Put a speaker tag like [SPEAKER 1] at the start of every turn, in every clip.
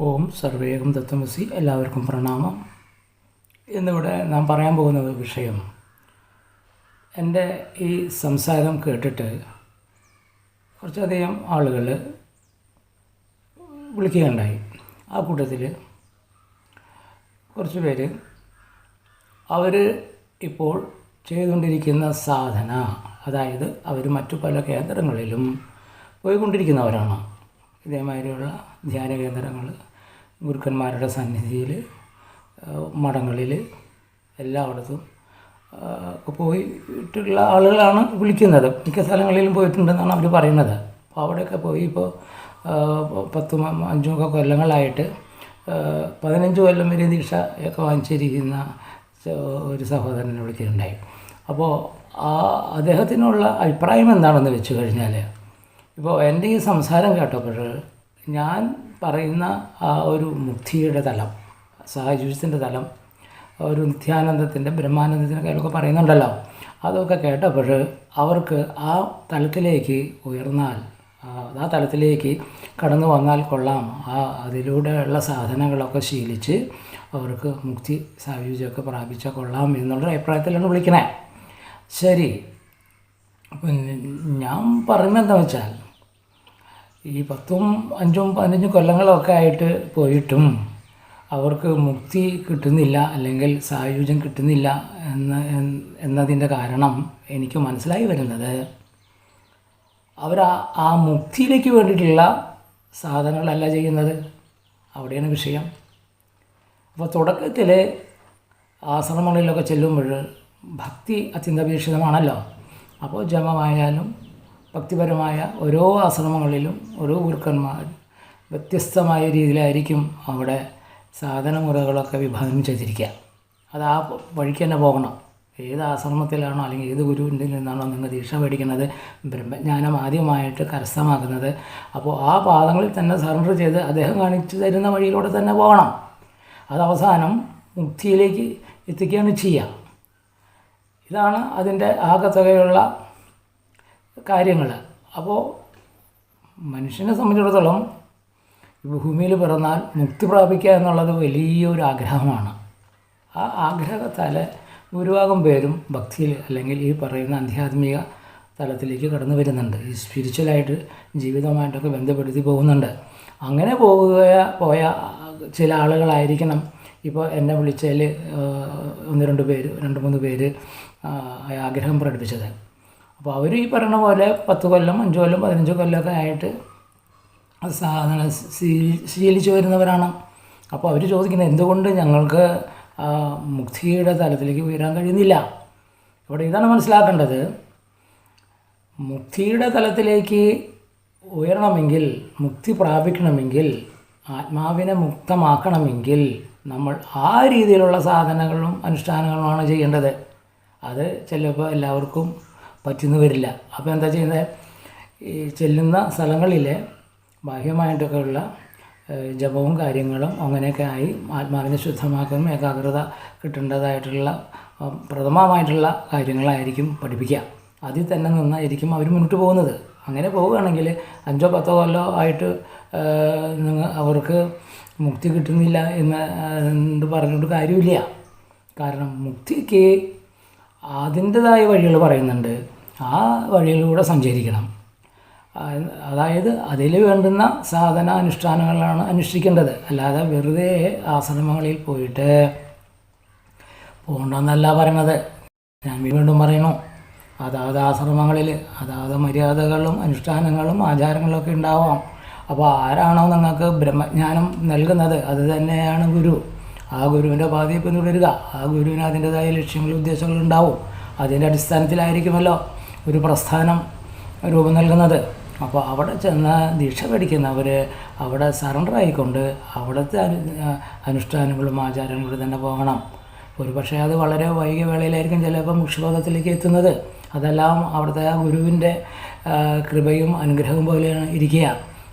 [SPEAKER 1] ഓം സർവേകം ദത്തമസി എല്ലാവർക്കും പ്രണാമം. ഇന്നിവിടെ നാം പറയാൻ പോകുന്ന വിഷയം. എന്റെ ഈ സംസാരം കേട്ടിട്ട് കുറച്ചധികം ആളുകൾ വിളിക്കുകയുണ്ടായി. ആ കൂട്ടത്തിൽ കുറച്ച് പേര് അവർ ഇപ്പോൾ ചെയ്തുകൊണ്ടിരിക്കുന്ന സാധന അതായത് അവർ മറ്റു പല കേന്ദ്രങ്ങളിലും പോയിക്കൊണ്ടിരിക്കുന്നവരാണ്. ഇതേമാതിരിയുള്ള ധ്യാന കേന്ദ്രങ്ങൾ ഗുരുക്കന്മാരുടെ സന്നിധിയിൽ മഠങ്ങളിൽ എല്ലായിടത്തും ഒക്കെ പോയിട്ടുള്ള ആളുകളാണ് വിളിക്കുന്നത്. മിക്ക സ്ഥലങ്ങളിലും പോയിട്ടുണ്ടെന്നാണ് അവർ പറയുന്നത്. അപ്പോൾ അവിടെയൊക്കെ പോയി ഇപ്പോൾ പത്തും അഞ്ചും ഒക്കെ കൊല്ലങ്ങളായിട്ട് പതിനഞ്ച് കൊല്ലം വരെ ദീക്ഷ ഒക്കെ വാങ്ങിച്ചിരിക്കുന്ന ഒരു സഹോദരനെ വിളിക്കുകയുണ്ടായി അപ്പോൾ ആ അദ്ദേഹത്തിനുള്ള അഭിപ്രായം എന്താണെന്ന് വെച്ച് കഴിഞ്ഞാൽ ഇപ്പോൾ എന്റെ ഈ സംസാരം കേട്ടപ്പോൾ ഞാൻ പറയുന്ന ആ ഒരു മുക്തിയുടെ തലം സാഹചര്യത്തിന്റെ തലം ഒരു നിത്യാനന്ദത്തിന്റെ ബ്രഹ്മാനന്ദത്തിന്റെ കാര്യമൊക്കെ പറയുന്നുണ്ടല്ലോ അതൊക്കെ കേട്ടപ്പോൾ അവർക്ക് ആ തലത്തിലേക്ക് ഉയർന്നാൽ ആ തലത്തിലേക്ക് കടന്നു വന്നാൽ കൊള്ളാം. ആ അതിലൂടെയുള്ള സാധനങ്ങളൊക്കെ ശീലിച്ച് അവർക്ക് മുക്തി സായുജ്യമൊക്കെ പ്രാപിച്ചാൽ കൊള്ളാം എന്നുള്ള അഭിപ്രായത്തിലാണ് വിളിക്കണേ. ശരി. ഞാൻ പറയുന്നത് എന്താ വെച്ചാൽ ഈ പത്തും അഞ്ചും പതിനഞ്ചും കൊല്ലങ്ങളൊക്കെ ആയിട്ട് പോയിട്ടും അവർക്ക് മുക്തി കിട്ടുന്നില്ല അല്ലെങ്കിൽ സായുജ്യം കിട്ടുന്നില്ല എന്ന എന്നതിന്റെ കാരണം എനിക്ക് മനസ്സിലായി വരുന്നത്. അവർ ആ ആ മുക്തിയിലേക്ക് വേണ്ടിയിട്ടുള്ള സാധനങ്ങളല്ല ചെയ്യുന്നത്. അവിടെയാണ് വിഷയം. അപ്പോൾ തുടക്കത്തിൽ ആശ്രമങ്ങളിലൊക്കെ ചെല്ലുമ്പോൾ ഭക്തി അത്യന്താപേക്ഷിതമാണല്ലോ. അപ്പോൾ ജപമായാലും ഭക്തിപരമായ ഓരോ ആശ്രമങ്ങളിലും ഓരോ ഗുരുക്കന്മാർ വ്യത്യസ്തമായ രീതിയിലായിരിക്കും അവിടെ സാധനമുറകളൊക്കെ വിഭാവനം ചെയ്തിരിക്കുക. അത് ആ വഴിക്ക് തന്നെ പോകണം. ഏത് ആശ്രമത്തിലാണോ അല്ലെങ്കിൽ ഏത് ഗുരുവിന്റെ നിന്നാണോ നിങ്ങൾ ദീക്ഷ മേടിക്കുന്നത് ബ്രഹ്മജ്ഞാനം ആദ്യമായിട്ട് കരസ്ഥമാക്കുന്നത് അപ്പോൾ ആ പാദങ്ങളിൽ തന്നെ സറണ്ടർ ചെയ്ത് അദ്ദേഹം കാണിച്ചു തരുന്ന വഴിയിലൂടെ തന്നെ പോകണം. അത് അവസാനം മുക്തിയിലേക്ക് എത്തിക്കുകയാണ് ചെയ്യുക. ഇതാണ് അതിന്റെ ആകത്തുകയുള്ള കാര്യങ്ങൾ അപ്പോൾ മനുഷ്യനെ സംബന്ധിച്ചിടത്തോളം ഭൂമിയിൽ പിറന്നാൽ മുക്തി പ്രാപിക്കുക എന്നുള്ളത് വലിയൊരു ആഗ്രഹമാണ്. ആ ആഗ്രഹത്താൽ ഭൂരിഭാഗം പേരും ഭക്തിയിൽ അല്ലെങ്കിൽ ഈ പറയുന്ന ആധ്യാത്മിക തലത്തിലേക്ക് കടന്നു വരുന്നുണ്ട്. ഈ സ്പിരിച്വലായിട്ട് ജീവിതമായിട്ടൊക്കെ ബന്ധപ്പെടുത്തി പോകുന്നുണ്ട്. അങ്ങനെ പോവുക പോയ ചില ആളുകളായിരിക്കണം. ഇപ്പോൾ എന്നെ വിളിച്ചതിൽ ഒന്ന് രണ്ട് പേര് രണ്ട് മൂന്ന് പേര് ആഗ്രഹം പ്രകടിപ്പിച്ചത്. അപ്പോൾ അവർ ഈ പറയുന്ന പോലെ പത്ത് കൊല്ലം അഞ്ച് കൊല്ലം പതിനഞ്ച് കൊല്ലമൊക്കെ ആയിട്ട് സാധനം ശീലിച്ചു വരുന്നവരാണ്. അപ്പോൾ അവർ ചോദിക്കുന്നത് എന്തുകൊണ്ട് ഞങ്ങൾക്ക് മുക്തിയുടെ തലത്തിലേക്ക് ഉയരാൻ കഴിയുന്നില്ല? ഇവിടെ ഇതാണ് മനസ്സിലാക്കേണ്ടത്. മുക്തിയുടെ തലത്തിലേക്ക് ഉയരണമെങ്കിൽ മുക്തി പ്രാപിക്കണമെങ്കിൽ ആത്മാവിനെ മുക്തമാക്കണമെങ്കിൽ നമ്മൾ ആ രീതിയിലുള്ള സാധനങ്ങളും അനുഷ്ഠാനങ്ങളുമാണ് ചെയ്യേണ്ടത്. അത് ചിലപ്പോൾ എല്ലാവർക്കും പറ്റുന്നു വരില്ല. അപ്പോൾ എന്താ ചെയ്യുന്നത് ഈ ചെല്ലുന്ന സ്ഥലങ്ങളിൽ ബാഹ്യമായിട്ടൊക്കെയുള്ള ജപവും കാര്യങ്ങളും അങ്ങനെയൊക്കെ ആയി ആത്മാവിനെ ശുദ്ധമാക്കും ഏകാഗ്രത കിട്ടേണ്ടതായിട്ടുള്ള പ്രഥമമായിട്ടുള്ള കാര്യങ്ങളായിരിക്കും പഠിപ്പിക്കുക. അതിൽ തന്നെ നിന്നായിരിക്കും അവർ മുന്നോട്ട് പോകുന്നത്. അങ്ങനെ പോവുകയാണെങ്കിൽ അഞ്ചോ പത്തോ കൊല്ലോ ആയിട്ട് നിങ്ങൾ നിങ്ങ അവർക്ക് മുക്തി കിട്ടുന്നില്ല എന്ന് പറഞ്ഞുകൊണ്ട് കാര്യമില്ല. കാരണം മുക്തിക്ക് അതിന്റെതായ വഴികൾ പറയുന്നുണ്ട്. ആ വഴിയിലൂടെ സഞ്ചരിക്കണം. അതായത് അതിൽ വേണ്ടുന്ന സാധന അനുഷ്ഠാനങ്ങളാണ് അനുഷ്ഠിക്കേണ്ടത്. അല്ലാതെ വെറുതെ ആശ്രമങ്ങളിൽ പോയിട്ട് പോകണ്ടെന്നല്ല പറയണത്. ഞാൻ വീണ്ടും പറയണു അതാത് ആശ്രമങ്ങളിൽ അതാത് മര്യാദകളും അനുഷ്ഠാനങ്ങളും ആചാരങ്ങളൊക്കെ ഉണ്ടാവാം. അപ്പോൾ ആരാണോ നിങ്ങൾക്ക് ബ്രഹ്മജ്ഞാനം നൽകുന്നത് അത് തന്നെയാണ് ഗുരു. ആ ഗുരുവിന്റെ പാതയെ പിന്തുടരുക ആ ഗുരുവിന് അതിന്റെതായ ലക്ഷ്യങ്ങളും ഉദ്ദേശങ്ങളും ഉണ്ടാവും. അതിന്റെ അടിസ്ഥാനത്തിലായിരിക്കുമല്ലോ ഒരു പ്രസ്ഥാനം രൂപം നൽകുന്നത്. അപ്പോൾ അവിടെ ചെന്ന ദീക്ഷ പഠിക്കുന്നവർ അവിടെ സറണ്ടർ ആയിക്കൊണ്ട് അവിടുത്തെ അനു അനുഷ്ഠാനങ്ങളും ആചാരങ്ങളും തന്നെ പോകണം. ഒരു പക്ഷേ അത് വളരെ വൈകിയ വേളയിലായിരിക്കും ചിലപ്പോൾ മുക്ഷുബോധത്തിലേക്ക് എത്തുന്നത്. അതെല്ലാം അവിടുത്തെ ആ ഗുരുവിന്റെ കൃപയും അനുഗ്രഹവും പോലെയാണ് ഇരിക്കുക.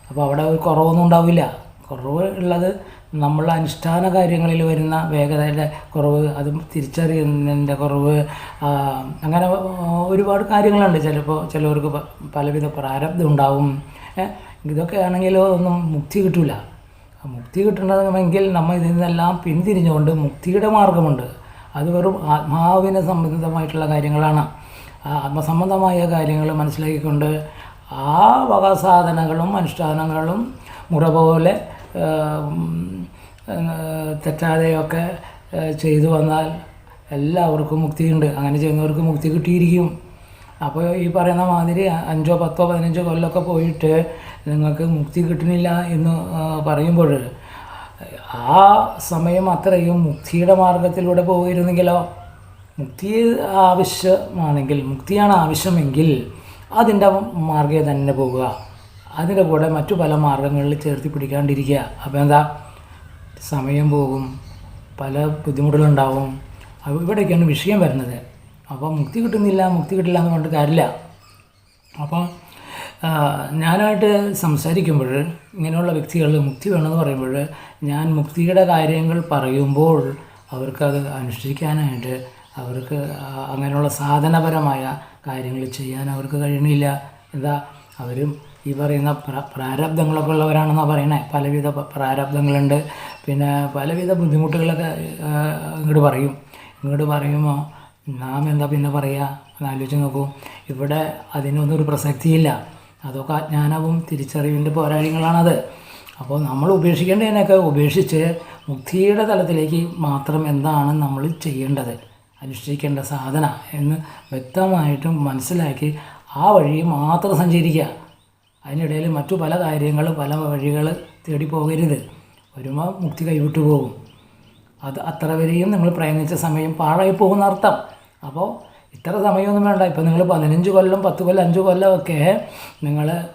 [SPEAKER 1] അപ്പോൾ അവിടെ ഒരു കുറവൊന്നും ഉണ്ടാവില്ല. കുറവ് ഉള്ളത് നമ്മൾ അനുഷ്ഠാന കാര്യങ്ങളിൽ വരുന്ന വേഗതയുടെ കുറവ് അതും തിരിച്ചറിയുന്നതിന്റെ കുറവ് അങ്ങനെ ഒരുപാട് കാര്യങ്ങളുണ്ട്. ചിലപ്പോൾ ചിലവർക്ക് പലവിധ പ്രാരബ്ധം ഉണ്ടാവും. ഇതൊക്കെ ആണെങ്കിലോ ഒന്നും മുക്തി കിട്ടില്ല മുക്തി കിട്ടണമെങ്കിൽ നമ്മൾ ഇതിൽ നിന്നെല്ലാം പിന്തിരിഞ്ഞുകൊണ്ട് മുക്തിയുടെ മാർഗമുണ്ട്. അത് വെറും ആത്മാവിനെ സംബന്ധിതമായിട്ടുള്ള കാര്യങ്ങളാണ്. ആത്മസംബന്ധമായ കാര്യങ്ങൾ മനസ്സിലാക്കിക്കൊണ്ട് ആ വക സാധനങ്ങളും അനുഷ്ഠാനങ്ങളും മുറ പോലെ തെറ്റാതെയൊക്കെ ചെയ്തു വന്നാൽ എല്ലാവർക്കും മുക്തിയുണ്ട്. അങ്ങനെ ചെയ്യുന്നവർക്ക് മുക്തി കിട്ടിയിരിക്കും. അപ്പോൾ ഈ പറയുന്ന മാതിരി അഞ്ചോ പത്തോ പതിനഞ്ചോ കൊല്ലമൊക്കെ പോയിട്ട് നിങ്ങൾക്ക് മുക്തി കിട്ടുന്നില്ല എന്ന് പറയുമ്പോൾ ആ സമയം അത്രയും മുക്തിയുടെ മാർഗത്തിലൂടെ പോയിരുന്നെങ്കിലോ മുക്തി ആവശ്യമാണെങ്കിൽ മുക്തിയാണ് ആവശ്യമെങ്കിൽ അതിന്റെ മാർഗേ തന്നെ പോകുക അതിന്റെ കൂടെ മറ്റു പല മാർഗങ്ങളിൽ ചേർത്തി പിടിക്കാണ്ടിരിക്കുക. അപ്പോൾ എന്താ? സമയം പോകും. പല ബുദ്ധിമുട്ടുകളുണ്ടാവും. അപ്പോൾ ഇവിടേക്കാണ് വിഷയം വരുന്നത്. അപ്പോൾ മുക്തി കിട്ടുന്നില്ല മുക്തി കിട്ടില്ല എന്ന് പറഞ്ഞിട്ട് കാര്യമില്ല. അപ്പോൾ ഞാനായിട്ട് സംസാരിക്കുമ്പോൾ ഇങ്ങനെയുള്ള വ്യക്തികൾ മുക്തി വേണമെന്ന് പറയുമ്പോൾ ഞാൻ മുക്തിയുടെ കാര്യങ്ങൾ പറയുമ്പോൾ അവർക്കത് അനുഷ്ഠിക്കാനായിട്ട് അവർക്ക് അങ്ങനെയുള്ള സാധനപരമായ കാര്യങ്ങൾ ചെയ്യാൻ അവർക്ക് കഴിയണില്ല. എന്താ? അവരും ഈ പറയുന്ന പ്ര പ്രാരബ്ധങ്ങളൊക്കെ ഉള്ളവരാണെന്നാണ് പറയണേ. പലവിധ പ്രാരാബ്ദങ്ങളുണ്ട് പിന്നെ പലവിധ ബുദ്ധിമുട്ടുകളൊക്കെ ഇങ്ങോട്ട് പറയും. ഇങ്ങോട്ട് പറയുമ്പോൾ നാം എന്താ പിന്നെ പറയുക ആലോചിച്ച് നോക്കൂ. ഇവിടെ അതിനൊന്നും ഒരു പ്രസക്തിയില്ല. അതൊക്കെ അജ്ഞാനവും തിരിച്ചറിവിന്റെ പോരാളികളാണത് അപ്പോൾ നമ്മൾ ഉപേക്ഷിക്കേണ്ടതിനൊക്കെ ഉപേക്ഷിച്ച് മുക്തിയുടെ തലത്തിലേക്ക് മാത്രം എന്താണ് നമ്മൾ ചെയ്യേണ്ടത്? അനുഷ്ഠിക്കേണ്ട സാധന എന്ന് വ്യക്തമായിട്ടും മനസ്സിലാക്കി ആ വഴി മാത്രം സഞ്ചരിക്കുക. അതിനിടയിൽ മറ്റു പല കാര്യങ്ങൾ പല വഴികൾ തേടി പോകരുത്. വരുമ്പോൾ മുക്തി കൈവിട്ടു പോകും. അത് അത്ര വരെയും നിങ്ങൾ പ്രയത്നിച്ച സമയം പാഴായി പോകുന്ന അർത്ഥം. അപ്പോൾ ഇത്ര സമയമൊന്നും വേണ്ട. ഇപ്പം നിങ്ങൾ പതിനഞ്ച് കൊല്ലം പത്ത് കൊല്ലം അഞ്ച് കൊല്ലമൊക്കെ നിങ്ങൾ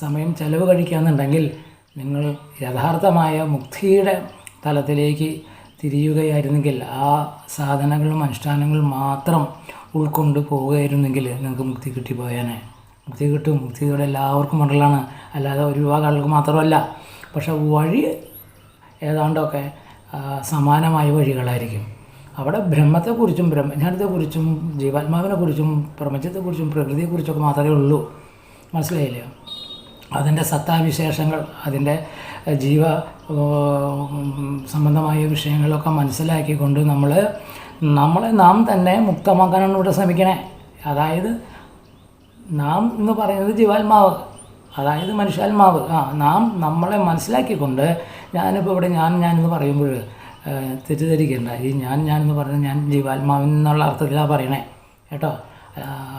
[SPEAKER 1] സമയം ചെലവ് കഴിക്കുകയെന്നുണ്ടെങ്കിൽ നിങ്ങൾ യഥാർത്ഥമായ മുക്തിയുടെ തലത്തിലേക്ക് തിരിയുകയായിരുന്നെങ്കിൽ ആ സാധനങ്ങളും അനുഷ്ഠാനങ്ങളും മാത്രം ഉൾക്കൊണ്ട് പോവുകയായിരുന്നെങ്കിൽ നിങ്ങൾക്ക് മുക്തി കിട്ടിപ്പോയേനെ മുക്തി കിട്ടും. മുക്തി ഇവിടെ എല്ലാവർക്കും ഉണ്ടല്ലാണ് അല്ലാതെ ഒരു വിഭാഗം ആളുകൾക്ക് മാത്രമല്ല. പക്ഷെ വഴി ഏതാണ്ടൊക്കെ സമാനമായ വഴികളായിരിക്കും. അവിടെ ബ്രഹ്മത്തെക്കുറിച്ചും ബ്രഹ്മജ്ഞാനത്തെക്കുറിച്ചും ജീവാത്മാവിനെക്കുറിച്ചും പ്രപഞ്ചത്തെക്കുറിച്ചും പ്രകൃതിയെക്കുറിച്ചൊക്കെ മാത്രമേ ഉള്ളൂ. മനസ്സിലായില്ലേ? അതിന്റെ സത്താവിശേഷങ്ങൾ അതിന്റെ ജീവ സംബന്ധമായ വിഷയങ്ങളൊക്കെ മനസ്സിലാക്കിക്കൊണ്ട് നമ്മൾ നമ്മളെ നാം തന്നെ മുക്തമാക്കാനാണ് ഇവിടെ ശ്രമിക്കണേ. അതായത് നാം എന്ന് പറയുന്നത് ജീവാത്മാവ്. അതായത് മനുഷ്യാത്മാവ്. ആ നാം നമ്മളെ മനസ്സിലാക്കിക്കൊണ്ട് ഞാനിപ്പോൾ ഇവിടെ ഞാൻ എന്ന് പറയുമ്പോൾ തെറ്റിദ്ധരിക്കേണ്ട. ഈ ഞാൻ എന്ന് പറഞ്ഞാൽ ഞാൻ ജീവാത്മാവിൻ എന്നുള്ള അർത്ഥത്തിലാണ് പറയണേ. കേട്ടോ?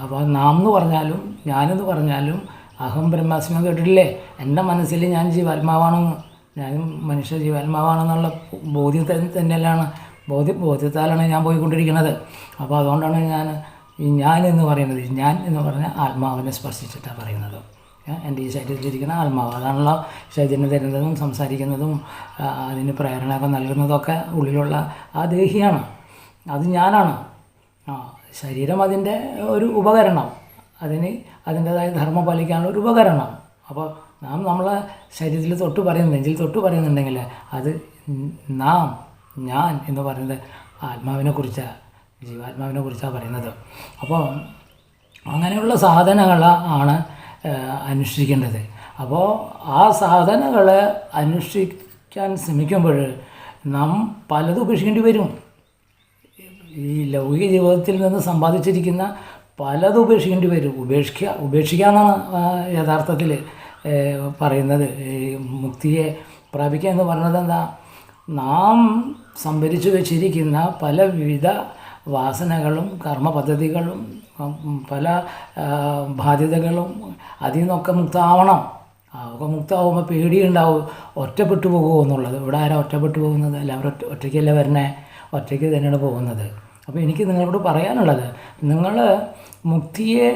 [SPEAKER 1] അപ്പോൾ നാം എന്ന് പറഞ്ഞാലും ഞാനെന്ന് പറഞ്ഞാലും അഹം ബ്രഹ്മാസ്മി കേട്ടിട്ടില്ലേ? എന്റെ മനസ്സിൽ ഞാൻ ജീവാത്മാവാണെന്ന് ഞാൻ മനുഷ്യ ജീവാത്മാവാണെന്നുള്ള ബോധ്യം തന്നെ- തന്നെയല്ലാണ്. ബോധ്യ ബോധ്യത്താലാണ് ഞാൻ പോയിക്കൊണ്ടിരിക്കുന്നത്. അപ്പോൾ അതുകൊണ്ടാണ് ഞാൻ ഈ ഞാൻ എന്ന് പറയുന്നത് ഞാൻ എന്ന് പറഞ്ഞാൽ ആത്മാവിനെ സ്പർശിച്ചിട്ടാണ് പറയുന്നത്. എന്റെ ഈ ശരീരത്തിലിരിക്കുന്ന ആത്മാവ്. അതാണല്ലോ ശരീരം തരുന്നതും സംസാരിക്കുന്നതും അതിന് പ്രേരണയൊക്കെ നൽകുന്നതൊക്കെ ഉള്ളിലുള്ള ആ ദേഹിയാണ്. അത് ഞാനാണ്. ആ ശരീരം അതിന്റെ ഒരു ഉപകരണം. അതിന് അതിന്റേതായ ധർമ്മം പാലിക്കാനുള്ള ഒരു ഉപകരണം. അപ്പോൾ നാം നമ്മളെ ശരീരത്തിൽ തൊട്ട് പറയുന്നു നെഞ്ചിൽ തൊട്ട് പറയുന്നുണ്ടെങ്കിൽ അത് നാം ഞാൻ എന്ന് പറയുന്നത് ആത്മാവിനെ കുറിച്ചാണ് ജീവാത്മാവിനെ കുറിച്ചാണ് പറയുന്നത്. അപ്പോൾ അങ്ങനെയുള്ള സാധനങ്ങൾ ആണ് അനുഷ്ഠിക്കേണ്ടത്. അപ്പോൾ ആ സാധനങ്ങൾ അനുഷ്ഠിക്കാൻ ശ്രമിക്കുമ്പോൾ നാം പലതും ഉപേക്ഷിക്കേണ്ടി വരും. ഈ ലൗകിക ജീവിതത്തിൽ നിന്ന് സമ്പാദിച്ചിരിക്കുന്ന പലതും ഉപേക്ഷിക്കേണ്ടി വരും. ഉപേക്ഷിക്കുക ഉപേക്ഷിക്കുക എന്നാണ് യഥാർത്ഥത്തിൽ പറയുന്നത്. ഈ മുക്തിയെ പ്രാപിക്കുക എന്ന് പറയുന്നത് എന്താ? നാം സംഭരിച്ചു വെച്ചിരിക്കുന്ന പല വിവിധ വാസനകളും കർമ്മ പദ്ധതികളും പല ബാധ്യതകളും അതിൽ നിന്നൊക്കെ മുക്തമാവണം അതൊക്കെ മുക്തമാകുമ്പോൾ പേടിയുണ്ടാവും ഒറ്റപ്പെട്ടു പോകുമോ എന്നുള്ളത്. ഇവിടെ ആരാ ഒറ്റപ്പെട്ടു പോകുന്നത്? എല്ലാവരും ഒറ്റ ഒറ്റയ്ക്കല്ലേ വരണേ? ഒറ്റയ്ക്ക് തന്നെയാണ് പോകുന്നത്. അപ്പോൾ എനിക്ക് നിങ്ങളോട് പറയാനുള്ളത് നിങ്ങൾ മുക്തിയെ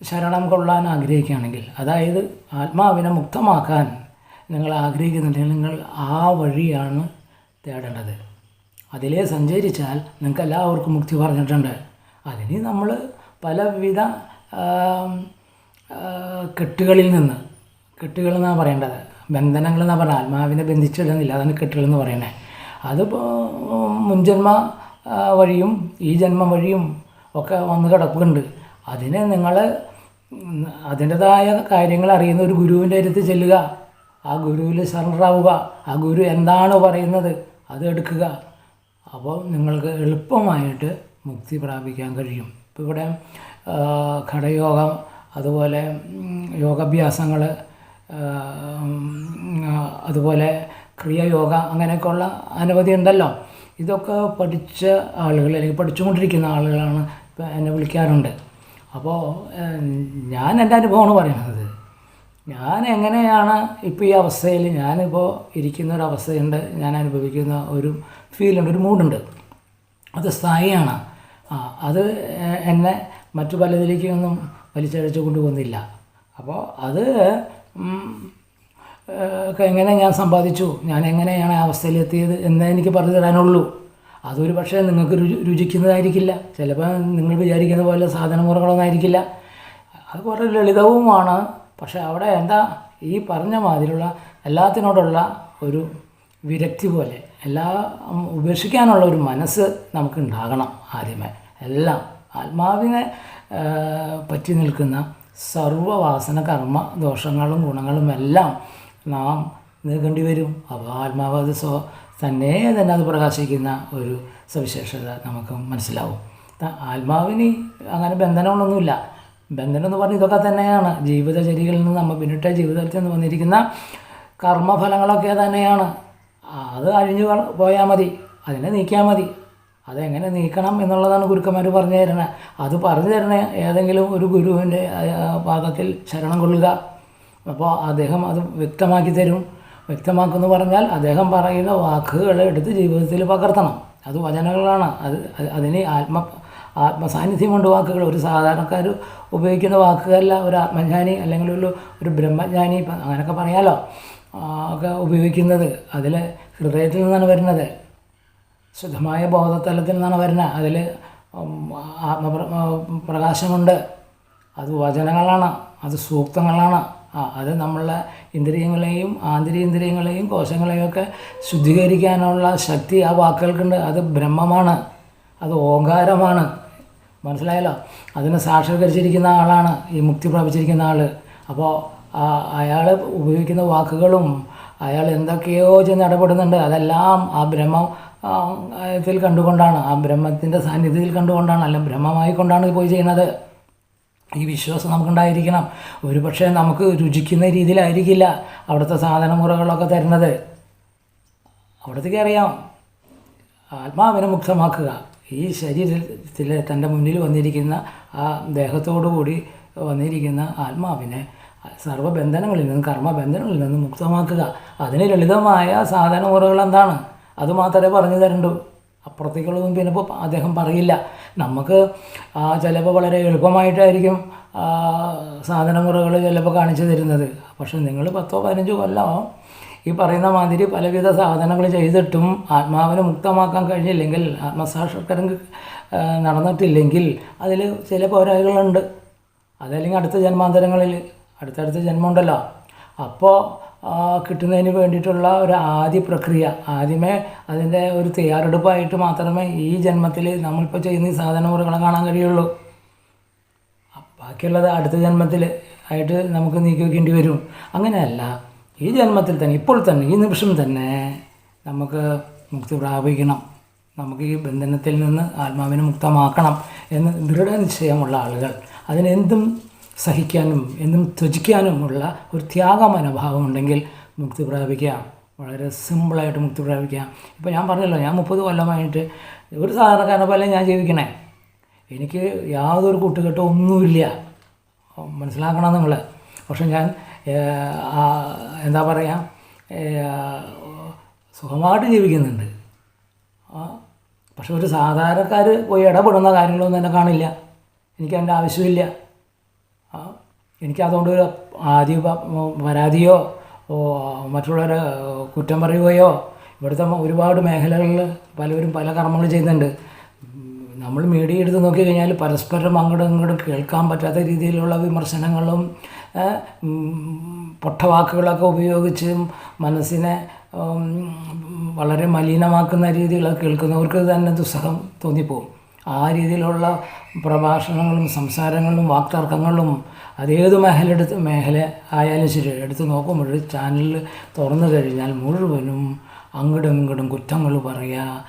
[SPEAKER 1] ശരണം കൊള്ളാൻ ആഗ്രഹിക്കുകയാണെങ്കിൽ അതായത് ആത്മാവിനെ മുക്തമാക്കാൻ നിങ്ങൾ ആഗ്രഹിക്കുന്നുണ്ടെങ്കിൽ നിങ്ങൾ ആ വഴിയാണ് തേടേണ്ടത്. അതിലേ സഞ്ചരിച്ചാൽ നിങ്ങൾക്ക് എല്ലാവർക്കും മുക്തി പറഞ്ഞിട്ടുണ്ട്. അതിന് നമ്മൾ പലവിധ കെട്ടുകളിൽ നിന്ന് കെട്ടുകൾ എന്നാണ് പറയേണ്ടത്? ബന്ധനങ്ങൾ എന്നാണ് പറയുന്നത് ആത്മാവിനെ ബന്ധിച്ചിടുന്നില്ല അതാണ് കെട്ടുകൾ എന്ന് പറയുന്നത് അതിപ്പോൾ മുൻജന്മ വഴിയും ഈ ജന്മം വഴിയും ഒക്കെ വന്ന് കിടക്കുന്നുണ്ട് അതിനെ നിങ്ങൾ അതിന്റെതായ കാര്യങ്ങൾ അറിയുന്ന ഒരു ഗുരുവിന്റെ അടുത്ത് ചെല്ലുക. ആ ഗുരുവിൽ സറണ്ടറാവുക ആ ഗുരു എന്താണ് പറയുന്നത്? അത് എടുക്കുക. അപ്പോൾ നിങ്ങൾക്ക് എളുപ്പമായിട്ട് മുക്തി പ്രാപിക്കാൻ കഴിയും. ഇപ്പോൾ ഇവിടെ ഘടയോഗം അതുപോലെ യോഗാഭ്യാസങ്ങൾ അതുപോലെ ക്രിയയോഗ അങ്ങനെയൊക്കെയുള്ള അനവധി ഉണ്ടല്ലോ. ഇതൊക്കെ പഠിച്ച ആളുകൾ അല്ലെങ്കിൽ പഠിച്ചുകൊണ്ടിരിക്കുന്ന ആളുകളാണ് ഇപ്പം എന്നെ വിളിക്കാറുണ്ട്. അപ്പോൾ ഞാൻ എന്റെ അനുഭവമാണ് പറയുന്നത്. ഞാൻ എങ്ങനെയാണ് ഇപ്പോൾ ഈ അവസ്ഥയിൽ ഞാനിപ്പോൾ ഇരിക്കുന്ന ഒരു അവസ്ഥയുണ്ട്. ഞാൻ അനുഭവിക്കുന്ന ഒരു ഫീലുണ്ട് ഒരു മൂഡുണ്ട് അത് സ്ഥായിയാണ്. അത് എന്നെ മറ്റു പലതിലേക്കൊന്നും വലിച്ചഴച്ചു കൊണ്ടുപോകുന്നില്ല. അപ്പോൾ അത് എങ്ങനെ ഞാൻ സമ്പാദിച്ചു ഞാൻ എങ്ങനെയാണ് ആ അവസ്ഥയിലെത്തിയത് എന്നേ എനിക്ക് പറഞ്ഞു തരാനുള്ളൂ. അതൊരു പക്ഷേ നിങ്ങൾക്ക് രുചി രുചിക്കുന്നതായിരിക്കില്ല. ചിലപ്പോൾ നിങ്ങൾ വിചാരിക്കുന്ന പോലെ സാധനമുറകളൊന്നും ആയിരിക്കില്ല. അത് വളരെ ലളിതവുമാണ്. പക്ഷേ അവിടെ എന്താ ഈ പറഞ്ഞ മാതിരിയുള്ള എല്ലാത്തിനോടുള്ള ഒരു വിരക്തി പോലെ എല്ലാ ഉപേക്ഷിക്കാനുള്ള ഒരു മനസ്സ് നമുക്ക് ഉണ്ടാകണം ആദ്യമേ. എല്ലാം ആത്മാവിനെ പറ്റി നിൽക്കുന്ന സർവവാസന കർമ്മ ദോഷങ്ങളും ഗുണങ്ങളും എല്ലാം നാം നീക്കേണ്ടി വരും. അപ്പോൾ ആത്മാവ് അത് സ്വ തന്നെ തന്നെ അത് പ്രകാശിക്കുന്ന ഒരു സവിശേഷത നമുക്ക് മനസ്സിലാവും. ആത്മാവിന് അങ്ങനെ ബന്ധനങ്ങളൊന്നുമില്ല. ബന്ധനം എന്ന് പറഞ്ഞാൽ ഇതൊക്കെ തന്നെയാണ്. ജീവിതചര്യകളിൽ നിന്ന് നമ്മൾ പിന്നിട്ട ജീവിതത്തിൽ നിന്ന് വന്നിരിക്കുന്ന കർമ്മഫലങ്ങളൊക്കെ തന്നെയാണ്. അത് അഴിഞ്ഞു പോയാൽ മതി. അതിനെ നീക്കിയാൽ മതി. അതെങ്ങനെ നീക്കണം എന്നുള്ളതാണ് ഗുരുക്കന്മാർ പറഞ്ഞു തരണേ അത് പറഞ്ഞു തരണേ ഏതെങ്കിലും ഒരു ഗുരുവിന്റെ പാദത്തിൽ ശരണം കൊള്ളുക. അപ്പോൾ അദ്ദേഹം അത് വ്യക്തമാക്കി തരും. വ്യക്തമാക്കുമെന്ന് പറഞ്ഞാൽ അദ്ദേഹം പറയുന്ന വാക്കുകൾ എടുത്ത് ജീവിതത്തിൽ പകർത്തണം. അത് വചനങ്ങളാണ്. അത് അത് അതിന് ആത്മ ആത്മസാന്നിധ്യമുണ്ട് വാക്കുകൾ. ഒരു സാധാരണക്കാർ ഉപയോഗിക്കുന്ന വാക്കുകളല്ല. ഒരു ആത്മജ്ഞാനി അല്ലെങ്കിൽ ഒരു ഒരു ബ്രഹ്മജ്ഞാനി അങ്ങനെയൊക്കെ പറയാലോ. ആ, ഒക്കെ ഉപയോഗിക്കുന്നത് അതിൽ ഹൃദയത്തിൽ നിന്നാണ് വരുന്നത്. ശുദ്ധമായ ബോധതലത്തിൽ നിന്നാണ് വരുന്നത്. അതിൽ ആത്മപ്ര പ്രകാശമുണ്ട്. അത് വചനങ്ങളാണ്. അത് സൂക്തങ്ങളാണ്. ആ അത് നമ്മളെ ഇന്ദ്രിയങ്ങളെയും ആന്തരികേന്ദ്രിയങ്ങളെയും കോശങ്ങളെയും ഒക്കെ ശുദ്ധീകരിക്കാനുള്ള ശക്തി ആ വാക്കുകൾക്കുണ്ട്. അത് ബ്രഹ്മമാണ്. അത് ഓങ്കാരമാണ്. മനസ്സിലായല്ലോ? അതിനെ സാക്ഷാത്കരിച്ചിരിക്കുന്ന ആളാണ്. ഈ മുക്തി പ്രാപിച്ചിരിക്കുന്ന ആൾ അപ്പോൾ അയാൾ ഉപയോഗിക്കുന്ന വാക്കുകളും അയാൾ എന്തൊക്കെയോ ചെന്ന് ഇടപെടുന്നുണ്ട് അതെല്ലാം ആ ബ്രഹ്മത്തിൽ ത്തിൽ കണ്ടുകൊണ്ടാണ് ആ ബ്രഹ്മത്തിന്റെ സാന്നിധ്യത്തിൽ കണ്ടുകൊണ്ടാണ് അല്ല ബ്രഹ്മമായിക്കൊണ്ടാണ് പോയി ചെയ്യുന്നത്. ഈ വിശ്വാസം നമുക്കുണ്ടായിരിക്കണം. ഒരു പക്ഷേ നമുക്ക് രുചിക്കുന്ന രീതിയിലായിരിക്കില്ല അവിടുത്തെ സാധനമുറകളൊക്കെ തരുന്നത്. അവിടത്തേക്ക് അറിയാം. ആത്മാവിനെ മുക്തമാക്കുക. ഈ ശരീരത്തിൽ തന്റെ മുന്നിൽ വന്നിരിക്കുന്ന ആ ദേഹത്തോടു കൂടി വന്നിരിക്കുന്ന ആത്മാവിനെ സർവബന്ധനങ്ങളിൽ നിന്നും കർമ്മബന്ധനങ്ങളിൽ നിന്നും മുക്തമാക്കുക. അതിന് ലളിതമായ സാധന മുറകൾ എന്താണ്? അത് മാത്രമേ പറഞ്ഞു തരണ്ടൂ. അപ്പുറത്തേക്കുള്ളതും പിന്നെ ഇപ്പോൾ അദ്ദേഹം പറയില്ല. നമുക്ക് ചിലപ്പോൾ വളരെ എളുപ്പമായിട്ടായിരിക്കും സാധന സാധനമുറകൾ ചിലപ്പോൾ കാണിച്ചു തരുന്നത്. പക്ഷെ നിങ്ങൾ പത്തോ പതിനഞ്ചോ കൊല്ലമോ ഈ പറയുന്ന മാതിരി പലവിധ സാധനങ്ങൾ ചെയ്തിട്ടും ആത്മാവിനെ മുക്തമാക്കാൻ കഴിഞ്ഞില്ലെങ്കിൽ ആത്മസാക്ഷാത്കാരം നടന്നിട്ടില്ലെങ്കിൽ അതിൽ ചില പോരായ്മകളുണ്ട്. അതല്ലെങ്കിൽ അടുത്ത ജന്മാന്തരങ്ങളിൽ അടുത്തടുത്ത ജന്മം ഉണ്ടല്ലോ അപ്പോൾ കിട്ടുന്നതിന് വേണ്ടിയിട്ടുള്ള ഒരു ആദ്യ പ്രക്രിയ ആദ്യമേ അതിന്റെ ഒരു തയ്യാറെടുപ്പായിട്ട് മാത്രമേ ഈ ജന്മത്തിൽ നമ്മളിപ്പോൾ ചെയ്യുന്ന ഈ സാധന മുറികളെ കാണാൻ കഴിയുള്ളൂ. ബാക്കിയുള്ളത് അടുത്ത ജന്മത്തിൽ ആയിട്ട് നമുക്ക് നീക്കി വയ്ക്കേണ്ടി വരും. അങ്ങനെയല്ല ഈ ജന്മത്തിൽ തന്നെ ഇപ്പോൾ തന്നെ ഈ നിമിഷം തന്നെ നമുക്ക് മുക്തി പ്രാപിക്കണം. നമുക്ക് ഈ ബന്ധനത്തിൽ നിന്ന് ആത്മാവിനെ മുക്തമാക്കണം എന്ന് ദൃഢനിശ്ചയമുള്ള ആളുകൾ. അതിനെന്തും സഹിക്കാനും എന്നും ത്യജിക്കാനുമുള്ള ഒരു ത്യാഗ മനോഭാവം ഉണ്ടെങ്കിൽ മുക്തി പ്രാപിക്കാം. വളരെ സിമ്പിളായിട്ട് മുക്തി പ്രാപിക്കാം. ഇപ്പോൾ ഞാൻ പറഞ്ഞല്ലോ ഞാൻ മുപ്പത് കൊല്ലമായിട്ട് ഒരു സാധാരണക്കാരനെ പോലെ ഞാൻ ജീവിക്കണേ. എനിക്ക് യാതൊരു കൂട്ടുകെട്ടോ ഒന്നുമില്ല. മനസ്സിലാക്കണം നിങ്ങൾ പക്ഷെ ഞാൻ എന്താ പറയുക സുഖമായിട്ട് ജീവിക്കുന്നുണ്ട്. പക്ഷെ ഒരു സാധാരണക്കാർ പോയി ഇടപെടുന്ന കാര്യങ്ങളൊന്നും എന്നെ കാണില്ല. എനിക്ക് അതിന്റെ ആവശ്യമില്ല. എനിക്കതുകൊണ്ട് ഒരു ആദ്യ പരാതിയോ മറ്റുള്ളവരെ കുറ്റം പറയുകയോ ഇവിടുത്തെ ഒരുപാട് മേഖലകളിൽ പലവരും പല കർമ്മങ്ങൾ ചെയ്യുന്നുണ്ട്. നമ്മൾ മീഡിയ എടുത്ത് നോക്കിക്കഴിഞ്ഞാൽ പരസ്പരം അങ്ങോട്ടും ഇങ്ങോട്ടും കേൾക്കാൻ പറ്റാത്ത രീതിയിലുള്ള വിമർശനങ്ങളും പൊട്ടവാക്കുകളൊക്കെ ഉപയോഗിച്ച് മനസ്സിനെ വളരെ മലിനമാക്കുന്ന രീതിയിലൊക്കെ കേൾക്കുന്നവർക്ക് തന്നെ ദുസ്സഹം തോന്നിപ്പോകും ആ രീതിയിലുള്ള പ്രഭാഷണങ്ങളും സംസാരങ്ങളും വാക്തർക്കങ്ങളും അതേത് മേഖല എടുത്ത് മേഖല ആയാലും ശരി എടുത്ത് നോക്കുമ്പോൾ ചാനൽ തുറന്നു കഴിഞ്ഞാൽ മുഴുവനും അങ്ങടും ഇങ്ങടും കുറ്റങ്ങൾ പറയുക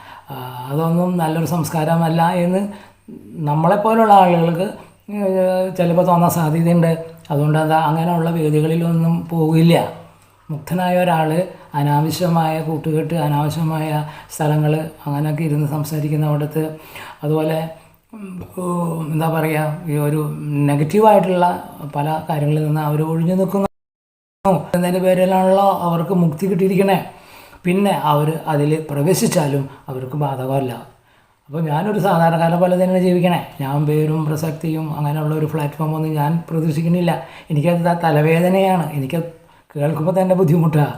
[SPEAKER 1] അതൊന്നും നല്ലൊരു സംസ്കാരമല്ല എന്ന് നമ്മളെപ്പോലുള്ള ആളുകൾക്ക് ചിലപ്പോൾ തോന്നാൻ സാധ്യതയുണ്ട്. അതുകൊണ്ട് അത് അങ്ങനെയുള്ള വേദികളിലൊന്നും പോകില്ല. മുക്തനായ ഒരാൾ അനാവശ്യമായ കൂട്ടുകെട്ട് അനാവശ്യമായ സ്ഥലങ്ങൾ അങ്ങനെയൊക്കെ ഇരുന്ന് സംസാരിക്കുന്ന അവിടുത്തെ അതുപോലെ എന്താ പറയുക ഈ ഒരു നെഗറ്റീവായിട്ടുള്ള പല കാര്യങ്ങളിൽ നിന്ന് അവർ ഒഴിഞ്ഞു നിൽക്കുന്നു. എന്നതിന്റെ പേരിലാണല്ലോ അവർക്ക് മുക്തി കിട്ടിയിരിക്കണേ. പിന്നെ അവർ അതിൽ പ്രവേശിച്ചാലും അവർക്ക് ബാധകമല്ല. അപ്പോൾ ഞാനൊരു സാധാരണക്കാരനെ പോലെ തന്നെ ജീവിക്കണേ. ഞാൻ പേരും പ്രസക്തിയും അങ്ങനെയുള്ള ഒരു പ്ലാറ്റ്ഫോം ഒന്നും ഞാൻ പ്രതീക്ഷിക്കുന്നില്ല. എനിക്കത് തലവേദനയാണ്. എനിക്ക് കേൾക്കുമ്പോൾ തന്നെ ബുദ്ധിമുട്ടാണ്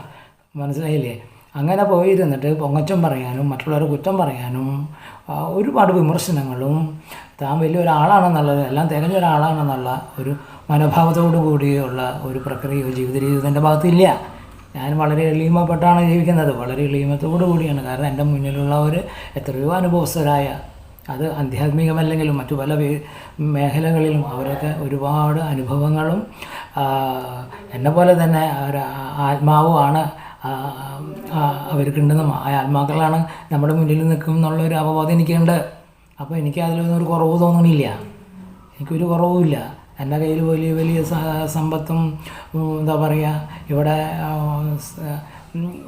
[SPEAKER 1] മനസ്സിലായില്ലേ? അങ്ങനെ പോയിരുന്നിട്ട് പൊങ്ങച്ചം പറയാനും മറ്റുള്ളവരെ കുറ്റം പറയാനും ഒരുപാട് വിമർശനങ്ങളും താൻ വലിയ ഒരാളാണെന്നുള്ളത് എല്ലാം തികഞ്ഞ ഒരാളാണെന്നുള്ള ഒരു മനോഭാവത്തോടു കൂടിയുള്ള ഒരു പ്രക്രിയയോ ജീവിത രീതി എന്റെ ഭാഗത്തില്ല. ഞാൻ വളരെ എളിമപ്പെട്ടാണ് ജീവിക്കുന്നത്. വളരെ എളിമത്തോടു കൂടിയാണ്. കാരണം എന്റെ മുന്നിലുള്ളവർ എത്രയോ അനുഭവസ്ഥരായ അത് ആധ്യാത്മികമല്ലെങ്കിലും മറ്റു പല മേഖലകളിലും അവരൊക്കെ ഒരുപാട് അനുഭവങ്ങളും എന്നെ പോലെ തന്നെ ആത്മാവുമാണ് ആ, ആ, ആത്മാക്കളാണ് നമ്മുടെ മുന്നിൽ നിൽക്കും എന്നുള്ളൊരു അവബോധം എനിക്കുണ്ട്. അപ്പോൾ എനിക്ക് അതിലൊന്നും ഒരു കുറവ് തോന്നണില്ല. എനിക്കൊരു കുറവുമില്ല എന്റെ കയ്യിൽ വലിയ വലിയ സമ്പത്തും എന്താ പറയുക ഇവിടെ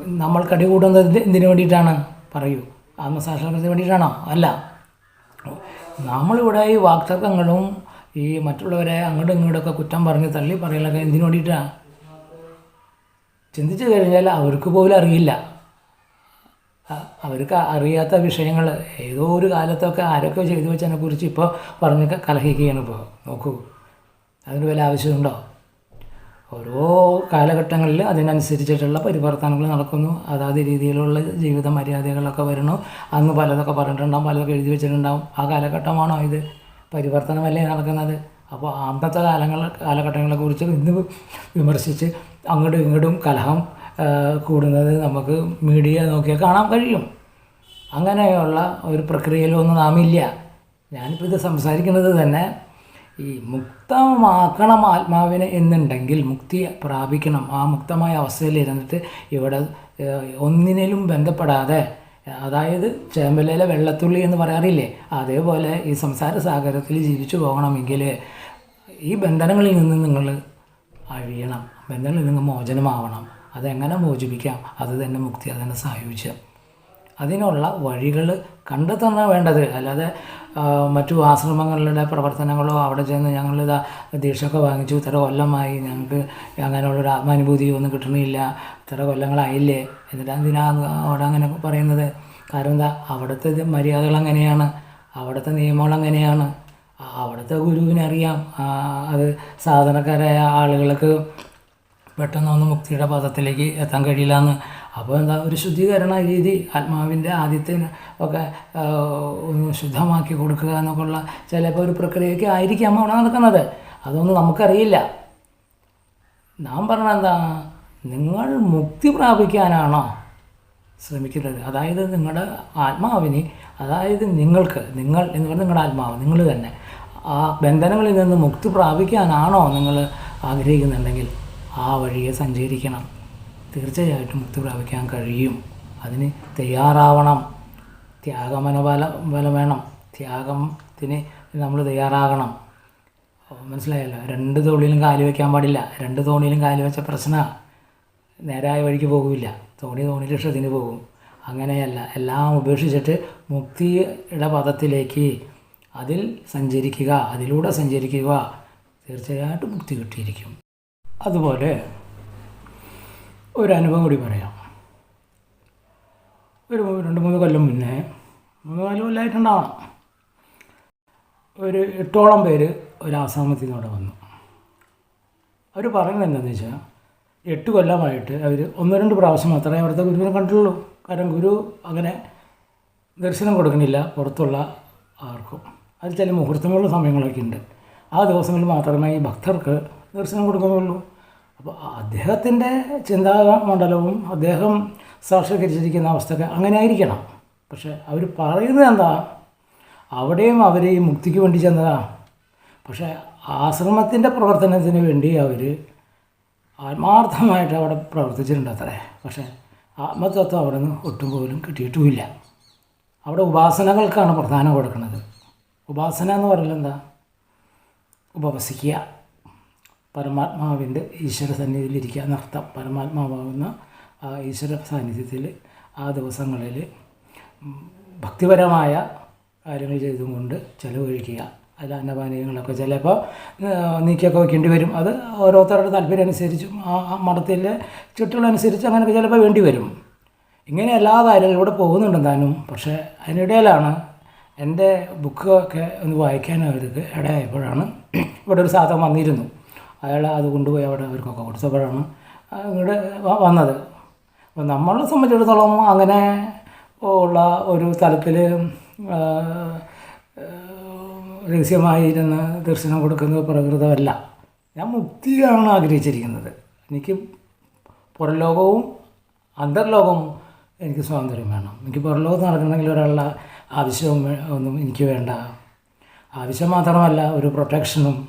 [SPEAKER 1] നമ്മൾ കടി കൂടുന്നത് എന്ത് എന്തിനു വേണ്ടിയിട്ടാണ്? പറയൂ. ആത്മസാക്ഷാത്കാരത്തിന് വേണ്ടിയിട്ടാണോ? അല്ല. നമ്മളിവിടെ ഈ വാക്തർക്കങ്ങളും ഈ മറ്റുള്ളവരെ അങ്ങോട്ടും ഇങ്ങോട്ടൊക്കെ കുറ്റം പറഞ്ഞ് തള്ളി പറയലൊക്കെ എന്തിനു വേണ്ടിയിട്ടാണ് ചിന്തിച്ചു കഴിഞ്ഞാൽ അവർക്ക് പോലും അറിയില്ല. അവർക്ക് അറിയാത്ത വിഷയങ്ങൾ ഏതോ ഒരു കാലത്തൊക്കെ ആരൊക്കെ ചെയ്തു വെച്ചതിനെ കുറിച്ച് ഇപ്പോൾ പറഞ്ഞ് കലഹിക്കുകയാണ് ഇപ്പോൾ. നോക്കൂ അതിന് വല്ല ആവശ്യമുണ്ടോ? ഓരോ കാലഘട്ടങ്ങളിൽ അതിനനുസരിച്ചിട്ടുള്ള പരിവർത്തനങ്ങൾ നടക്കുന്നു. അതാത് രീതിയിലുള്ള ജീവിത മര്യാദകളൊക്കെ വരുന്നു. അന്ന് പലതൊക്കെ പറഞ്ഞിട്ടുണ്ടാവും പലതൊക്കെ എഴുതി വെച്ചിട്ടുണ്ടാവും. ആ കാലഘട്ടമാണോ ഇത്? പരിവർത്തനമല്ലേ നടക്കുന്നത്? അപ്പോൾ അന്നത്തെ കാലങ്ങൾ കാലഘട്ടങ്ങളെക്കുറിച്ച് ഇന്ന് വിമർശിച്ച് അങ്ങോട്ടും ഇങ്ങോട്ടും കലഹം കൂടുന്നത് നമുക്ക് മീഡിയ നോക്കിയാൽ കാണാൻ കഴിയും. അങ്ങനെയുള്ള ഒരു പ്രക്രിയയിലൊന്നും നാം ഇല്ല ഞാനിപ്പോൾ ഇത് സംസാരിക്കുന്നത് തന്നെ ഈ മുക്തമാക്കണം ആത്മാവിനെ എന്നുണ്ടെങ്കിൽ മുക്തി പ്രാപിക്കണം. ആ മുക്തമായ അവസ്ഥയിൽ ഇരുന്നിട്ട് ഇവിടെ ഒന്നിനും ബന്ധപ്പെടാതെ അതായത് ചേമ്പലയിലെ വെള്ളത്തുള്ളി എന്ന് പറയാറില്ലേ അതേപോലെ ഈ സംസാര സാഗരത്തിൽ ജീവിച്ചു പോകണമെങ്കിൽ ഈ ബന്ധനങ്ങളിൽ നിന്ന് നിങ്ങൾ അഴിയണം. ബന്ധനങ്ങളിൽ നിന്ന് മോചനമാവണം. അതെങ്ങനെ മോചിപ്പിക്കാം? അത് തന്നെ മുക്തി അത് തന്നെ സായുജ്യം. അതിനുള്ള വഴികൾ കണ്ടെത്തണം വേണ്ടത്. അല്ലാതെ മറ്റു ആശ്രമങ്ങളുടെ പ്രവർത്തനങ്ങളോ അവിടെ ചെന്ന് ഞങ്ങളിതാ ദീക്ഷയൊക്കെ വാങ്ങിച്ചു ഇത്ര കൊല്ലമായി ഞങ്ങൾക്ക് അങ്ങനെയുള്ളൊരു ആത്മാനുഭൂതി ഒന്നും കിട്ടണില്ല ഇത്ര കൊല്ലങ്ങളായില്ലേ? എന്നിട്ട് എന്തിനാ അവിടെ അങ്ങനെ പറയുന്നത്? കാരണം എന്താ അവിടുത്തെ മര്യാദകൾ എങ്ങനെയാണ് അവിടുത്തെ നിയമങ്ങൾ എങ്ങനെയാണ് അവിടുത്തെ ഗുരുവിനെ അറിയാം. അത് സാധാരണക്കാരായ ആളുകൾക്ക് പെട്ടെന്നൊന്ന് മുക്തിയുടെ പദത്തിലേക്ക് എത്താൻ കഴിയില്ല എന്ന് അപ്പോൾ എന്താ ഒരു ശുദ്ധീകരണ രീതി ആത്മാവിന്റെ ആദ്യത്തിന് ഒക്കെ ശുദ്ധമാക്കി കൊടുക്കുക എന്നൊക്കെയുള്ള ചിലപ്പോൾ ഒരു പ്രക്രിയയൊക്കെ ആയിരിക്കാം അവിടെ നടക്കുന്നത്. അതൊന്നും നമുക്കറിയില്ല. നാം പറഞ്ഞ എന്താ നിങ്ങൾ മുക്തി പ്രാപിക്കാനാണോ ശ്രമിക്കുന്നത്? അതായത് നിങ്ങളുടെ ആത്മാവിനെ അതായത് നിങ്ങൾക്ക് നിങ്ങൾ എന്ന് പറഞ്ഞാൽ നിങ്ങളുടെ ആത്മാവ് നിങ്ങൾ തന്നെ. ആ ബന്ധനങ്ങളിൽ നിന്ന് മുക്തി പ്രാപിക്കാനാണോ നിങ്ങൾ ആഗ്രഹിക്കുന്നുണ്ടെങ്കിൽ ആ വഴിയെ സഞ്ചരിക്കണം. തീർച്ചയായിട്ടും മുക്തി പ്രാപിക്കാൻ കഴിയും. അതിന് തയ്യാറാവണം. ത്യാഗമനോബല ബലം വേണം. ത്യാഗത്തിന് നമ്മൾ തയ്യാറാകണം. മനസ്സിലായല്ലോ? രണ്ട് തോണിയിലും കാലി വയ്ക്കാൻ പാടില്ല. രണ്ട് തോണിയിലും കാലി വെച്ച പ്രശ്നമാണ് നേരായ വഴിക്ക് പോകില്ല. തോണി തോണിയിൽ ഇഷ്ടത്തിന് പോകും. അങ്ങനെയല്ല. എല്ലാം ഉപേക്ഷിച്ചിട്ട് മുക്തിയുടെ പദത്തിലേക്ക് അതിൽ സഞ്ചരിക്കുക അതിലൂടെ സഞ്ചരിക്കുക തീർച്ചയായിട്ടും മുക്തി കിട്ടിയിരിക്കും. അതുപോലെ ഒരു അനുഭവം കൂടി പറയാം. ഒരു രണ്ട് മൂന്ന് കൊല്ലം മുന്നേ മൂന്ന് നാല് കൊല്ലമായിട്ടുണ്ടാവണം ഒരു എട്ടോളം പേര് ഒരു ആസാമത്തിൽ നിന്ന് അവിടെ വന്നു. അവർ പറയുന്നത് എന്താണെന്ന് വെച്ചാൽ എട്ട് കൊല്ലമായിട്ട് അവർ ഒന്ന് രണ്ട് പ്രാവശ്യം മാത്രമേ അവിടുത്തെ ഗുരുവിനെ കണ്ടുള്ളൂ കാരണം ഗുരു അങ്ങനെ ദർശനം കൊടുക്കണില്ല പുറത്തുള്ള ആർക്കും. അത് ചില മുഹൂർത്തങ്ങളുടെ സമയങ്ങളൊക്കെ ഉണ്ട്. ആ ദിവസങ്ങളിൽ മാത്രമേ ഈ ഭക്തർക്ക് ദർശനം കൊടുക്കുന്നുള്ളൂ. അപ്പോൾ അദ്ദേഹത്തിന്റെ ചിന്താ മണ്ഡലവും അദ്ദേഹം സാക്ഷാത്കരിച്ചിരിക്കുന്ന അവസ്ഥയൊക്കെ അങ്ങനെ ആയിരിക്കണം പക്ഷേ അവർ പറയുന്നത് എന്താ? അവിടെയും അവർ ഈ മുക്തിക്ക് വേണ്ടി ചെന്നതാ. പക്ഷേ ആശ്രമത്തിന്റെ പ്രവർത്തനത്തിന് വേണ്ടി അവർ ആത്മാർത്ഥമായിട്ട് അവിടെ പ്രവർത്തിച്ചിട്ടുണ്ട് അത്രേ. പക്ഷേ ആത്മതത്വം അവിടെ നിന്ന് ഒട്ടും പോലും കിട്ടിയിട്ടുമില്ല. അവിടെ ഉപാസനകൾക്കാണ് പ്രധാനം കൊടുക്കുന്നത്. ഉപാസന എന്ന് പറയുന്നത് എന്താ? ഉപവസിക്കുക. പരമാത്മാവിന്റെ ഈശ്വര സന്നിധിയിലിരിക്കുക എന്നർത്ഥം പരമാത്മാവാകുന്ന ആ ഈശ്വര സാന്നിധ്യത്തിൽ ആ ദിവസങ്ങളിൽ ഭക്തിപരമായ കാര്യങ്ങൾ ചെയ്തുകൊണ്ട് ചിലവഴിക്കുക. അതിൽ അന്നപാനീയങ്ങളൊക്കെ ചിലപ്പോൾ നീക്കിയൊക്കെ വയ്ക്കേണ്ടി വരും. അത് ഓരോരുത്തരുടെ താല്പര്യം അനുസരിച്ചും ആ മഠത്തിലെ ചുറ്റുകളനുസരിച്ച് അങ്ങനെയൊക്കെ ചിലപ്പോൾ വേണ്ടി വരും. ഇങ്ങനെ എല്ലാ കാര്യങ്ങളും ഇവിടെ പോകുന്നുണ്ട് താനും പക്ഷേ അതിനിടയിലാണ് എന്റെ ബുക്കൊക്കെ ഒന്ന് വായിക്കാൻ അവർക്ക് ഇടയായപ്പോഴാണ് ഇവിടെ ഒരു സാധനം വന്നിരുന്നു. അയാൾ അത് കൊണ്ടുപോയി അവിടെ അവർക്കൊക്കെ കൊടുത്തപ്പോഴാണ് ഇങ്ങോട്ട് വന്നത്. അപ്പോൾ നമ്മളെ സംബന്ധിച്ചിടത്തോളം അങ്ങനെ ഉള്ള ഒരു തലത്തിൽ രഹസ്യമായിരുന്ന് ദർശനം കൊടുക്കുന്നത് പ്രകൃതമല്ല. ഞാൻ മുക്തിയാണ് ആഗ്രഹിച്ചിരിക്കുന്നത്. എനിക്ക് പുറലോകവും അന്തർലോകവും എനിക്ക് സ്വാതന്ത്ര്യം വേണം. എനിക്ക് പുറലോകത്ത് നടക്കണമെങ്കിൽ ഒരാളുടെ ആവശ്യവും ഒന്നും എനിക്ക് വേണ്ട. ആവശ്യം മാത്രമല്ല ഒരു പ്രൊട്ടക്ഷനും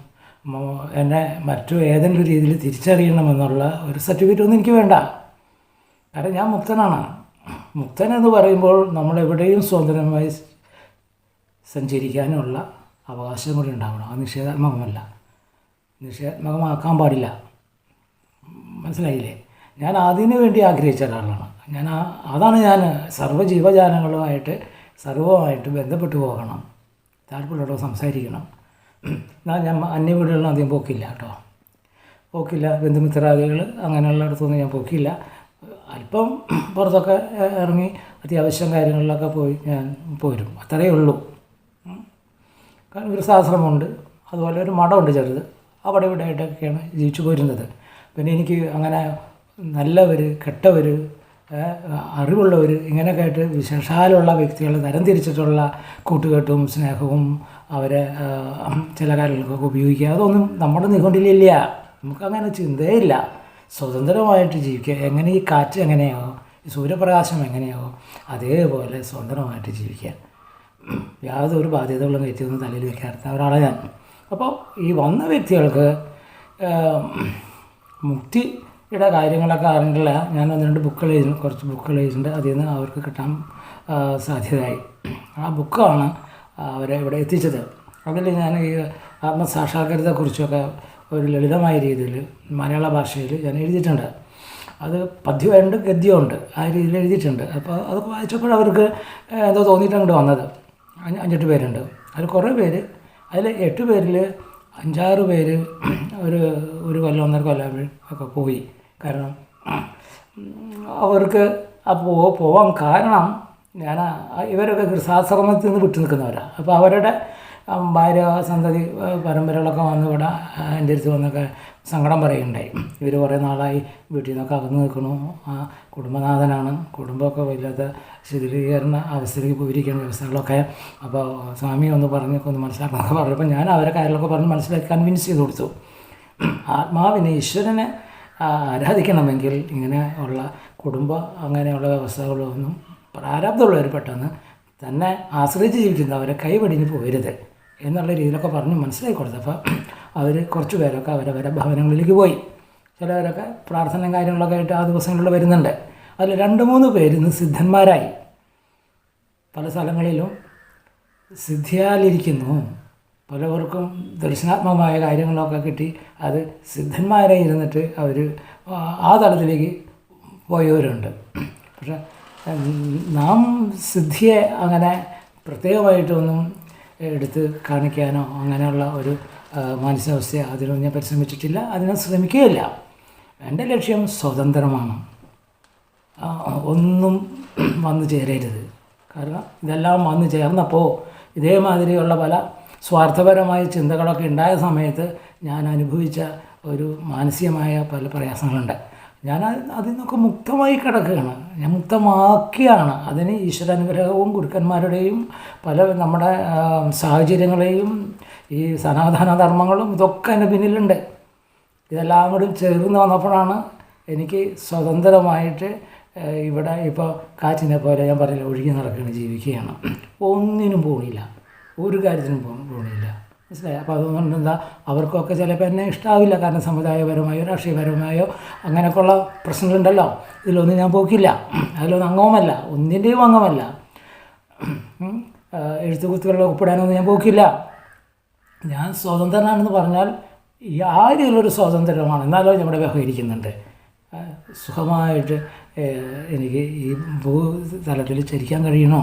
[SPEAKER 1] എന്നെ മറ്റു ഏതെങ്കിലും രീതിയിൽ തിരിച്ചറിയണമെന്നുള്ള ഒരു സർട്ടിഫിക്കറ്റ് ഒന്നും എനിക്ക് വേണ്ട. കാരണം ഞാൻ മുക്തനാണ്. മുക്തൻ എന്ന് പറയുമ്പോൾ നമ്മൾ എവിടെയും സ്വതന്ത്രമായി സഞ്ചരിക്കാനുള്ള അവകാശം കൂടി ഉണ്ടാവണം. അത് നിഷേധാത്മകമല്ല. നിഷേധാത്മകമാക്കാൻ പാടില്ല. മനസ്സിലായില്ലേ? ഞാൻ അതിനു വേണ്ടി ആഗ്രഹിച്ച ഒരാളാണ്. ഞാൻ അതാണ് ഞാൻ സർവ ജീവജാലങ്ങളുമായിട്ട് സർവമായിട്ട് ബന്ധപ്പെട്ടു പോകണം. താല്പര്യമുള്ളവർ സംസാരിക്കണം. എന്നാൽ ഞാൻ അന്യ വീടുകളിൽ അധികം പോക്കില്ല കേട്ടോ. പോക്കില്ല. ബന്ധുമിത്രാദികൾ അങ്ങനെയുള്ളിടത്തൊന്നും ഞാൻ പോക്കില്ല. അല്പം പുറത്തൊക്കെ ഇറങ്ങി അത്യാവശ്യം കാര്യങ്ങളിലൊക്കെ പോയി ഞാൻ പോരും. അത്രയേ ഉള്ളൂ. കാരണം ഒരു സാശ്രമമുണ്ട് അതുപോലെ ഒരു മഠമുണ്ട് ചെറുത്. അവിടെ ഇവിടെ ആയിട്ടൊക്കെയാണ് ജീവിച്ചു പോരുന്നത്. പിന്നെ എനിക്ക് അങ്ങനെ നല്ലവർ കെട്ടവർ അറിവുള്ളവർ ഇങ്ങനെയൊക്കെ ആയിട്ട് വിശേഷാലുള്ള വ്യക്തികളെ തരം തിരിച്ചിട്ടുള്ള കൂട്ടുകെട്ടും സ്നേഹവും അവരെ ചില കാര്യങ്ങൾക്കൊക്കെ ഉപയോഗിക്കുക. അതൊന്നും നമ്മുടെ നിഘണ്ടിലില്ല നമുക്കങ്ങനെ ചിന്തയില്ല. സ്വതന്ത്രമായിട്ട് ജീവിക്കുക. എങ്ങനെ ഈ കാറ്റ് എങ്ങനെയോ സൂര്യപ്രകാശം എങ്ങനെയോ അതേപോലെ സ്വതന്ത്രമായിട്ട് ജീവിക്കുക. യാതൊരു ബാധ്യതകളും കയറ്റിയൊന്നും തലയിൽ വെക്കാത്ത ഒരാളാണ് ഞാൻ. അപ്പോൾ ഈ വന്ന വ്യക്തികൾക്ക് ഏഹ്, മുക്തിയുടെ കാര്യങ്ങളൊക്കെ അറിഞ്ഞിട്ടില്ല. ഞാൻ ഒന്ന് രണ്ട് ബുക്കുകൾ എഴുതി കുറച്ച് ബുക്കുകൾ എഴുതിയിട്ടുണ്ട്. അതിൽ നിന്ന് അവർക്ക് കിട്ടാൻ സാധ്യതയായി. ആ ബുക്കാണ് അവരെ ഇവിടെ എത്തിച്ചത്. അതിൽ ഞാൻ ഈ ആത്മസാക്ഷാത്കാരത്തെക്കുറിച്ചൊക്കെ ഒരു ലളിതമായ രീതിയിൽ മലയാള ഭാഷയിൽ ഞാൻ എഴുതിയിട്ടുണ്ട്. അത് പദ്യമുണ്ട് ഗദ്യമുണ്ട്. ആ രീതിയിൽ എഴുതിയിട്ടുണ്ട്. അപ്പോൾ അത് വായിച്ചപ്പോൾ അവർക്ക് എന്തോ തോന്നിയിട്ട് അങ്ങോട്ട് വന്നത്. അഞ്ച് അഞ്ചെട്ട് പേരുണ്ട്. അതിൽ കുറേ പേര് അതിൽ എട്ട് പേരിൽ അഞ്ചാറ് പേര് ഒരു ഒരു കൊല്ലം ഒന്നര കൊല്ലം ഒക്കെ പോയി. കാരണം അവർക്ക് പോ പോവാൻ കാരണം ഞാൻ ഇവരൊക്കെ ഗൃഹാശ്രമത്തിൽ നിന്ന് വിട്ടു നിൽക്കുന്നവരാണ് അപ്പോൾ അവരുടെ ഭാര്യ സന്തതി പരമ്പരകളൊക്കെ വന്ന് ഇവിടെ എന്റെ അടുത്ത് വന്നൊക്കെ സങ്കടം പറയുണ്ടായി ഇവർ കുറേ നാളായി വീട്ടിൽ നിന്നൊക്കെ അകന്ന് നിൽക്കണു ആ കുടുംബനാഥനാണ്. കുടുംബമൊക്കെ വല്ലാത്ത ശിഥിലീകരണ അവസ്ഥയിലേക്ക് പോയിരിക്കുന്ന വ്യവസ്ഥകളൊക്കെ. അപ്പോൾ സ്വാമി ഒന്ന് പറഞ്ഞൊക്കെ ഒന്ന് മനസ്സിലാക്കണമെന്നൊക്കെ പറഞ്ഞപ്പോൾ ഞാൻ അവരെ കാര്യങ്ങളൊക്കെ പറഞ്ഞ് മനസ്സിലാക്കി കൺവിൻസ് ചെയ്ത് കൊടുത്തു. ആത്മാവിനെ ഈശ്വരനെ ആരാധിക്കണമെങ്കിൽ ഇങ്ങനെ ഉള്ള കുടുംബ അങ്ങനെയുള്ള വ്യവസ്ഥകളൊന്നും പ്രാരാബ്ദമുള്ളവർ പെട്ടെന്ന് തന്നെ ആശ്രയിച്ച് ജീവിക്കുന്നവരെ കൈവടിഞ്ഞ് പോകരുത്. എന്നുള്ള രീതിയിലൊക്കെ പറഞ്ഞ് മനസ്സിലാക്കി കൊടുത്തപ്പോൾ അവർ കുറച്ച് പേരൊക്കെ അവരവരെ ഭവനങ്ങളിലേക്ക് പോയി. ചിലവരൊക്കെ പ്രാർത്ഥനയും കാര്യങ്ങളൊക്കെ ആയിട്ട് ആ ദിവസങ്ങളിൽ വരുന്നുണ്ട്. അതിൽ രണ്ട് മൂന്ന് പേര് ഇന്ന് സിദ്ധന്മാരായി. പല സ്ഥലങ്ങളിലും സിദ്ധിയാലിരിക്കുന്നു. പലവർക്കും ദർശനാത്മകമായ കാര്യങ്ങളൊക്കെ കിട്ടി. അത് സിദ്ധന്മാരെ ഇരുന്നിട്ട് അവർ ആ തലത്തിലേക്ക് പോയവരുണ്ട്. പക്ഷേ നാം സിദ്ധിയെ അങ്ങനെ പ്രത്യേകമായിട്ടൊന്നും എടുത്ത് കാണിക്കാനോ അങ്ങനെയുള്ള ഒരു മാനസികാവസ്ഥ അതിനൊന്നും ഞാൻ പരിശ്രമിച്ചിട്ടില്ല. അതിനെ ശ്രമിക്കുകയില്ല. എന്റെ ലക്ഷ്യം സ്വതന്ത്രമാണ്. ഒന്നും വന്നു ചേരരുത്. കാരണം ഇതെല്ലാം വന്നു ചേർന്നപ്പോൾ ഇതേമാതിരിയുള്ള പല സ്വാർത്ഥപരമായ ചിന്തകളൊക്കെ ഉണ്ടായ സമയത്ത് ഞാൻ അനുഭവിച്ച ഒരു മാനസികമായ പല പ്രയാസങ്ങളുണ്ട്. ഞാൻ അത് അതിൽ നിന്നൊക്കെ മുക്തമായി കിടക്കുകയാണ്. ഞാൻ മുക്തമാക്കിയാണ്. അതിന് ഈശ്വരാനുഗ്രഹവും ഗുരുക്കന്മാരുടെയും പല നമ്മുടെ സാഹചര്യങ്ങളെയും ഈ സനാതന ധർമ്മങ്ങളും ഇതൊക്കെ എന്റെ പിന്നിലുണ്ട്. ഇതെല്ലാം കൂടി ചേർന്ന് വന്നപ്പോഴാണ് എനിക്ക് സ്വതന്ത്രമായിട്ട് ഇവിടെ ഇപ്പോൾ കാറ്റിനെ പോലെ ഞാൻ പറഞ്ഞില്ല ഒഴുകി നടക്കുകയാണ് ജീവിക്കുകയാണ്. ഒന്നിനും പോണില്ല. ഒരു കാര്യത്തിനും പോണില്ല. മനസ്സിലായി? അപ്പോൾ അതുകൊണ്ട് എന്താ അവർക്കൊക്കെ ചിലപ്പോൾ എന്നെ ഇഷ്ടാവില്ല. കാരണം സമുദായപരമായോ രാഷ്ട്രീയപരമായോ അങ്ങനെയൊക്കെയുള്ള പ്രശ്നങ്ങളുണ്ടല്ലോ. ഇതിലൊന്നും ഞാൻ പോക്കില്ല. അതിലൊന്നും അംഗവുമല്ല. ഒന്നിന്റെയും അംഗമല്ല. എഴുത്തുകുത്തുകളിൽ ഒപ്പിടാനൊന്നും ഞാൻ പോക്കില്ല. ഞാൻ സ്വതന്ത്രനാണെന്ന് പറഞ്ഞാൽ ആ സ്വാതന്ത്ര്യമാണ് എന്നാലോ നമ്മുടെ വ്യവഹരിക്കുന്നുണ്ട്. സുഖമായിട്ട് എനിക്ക് ഈ ഭൂതലത്തിൽ ചരിക്കാൻ കഴിയണോ?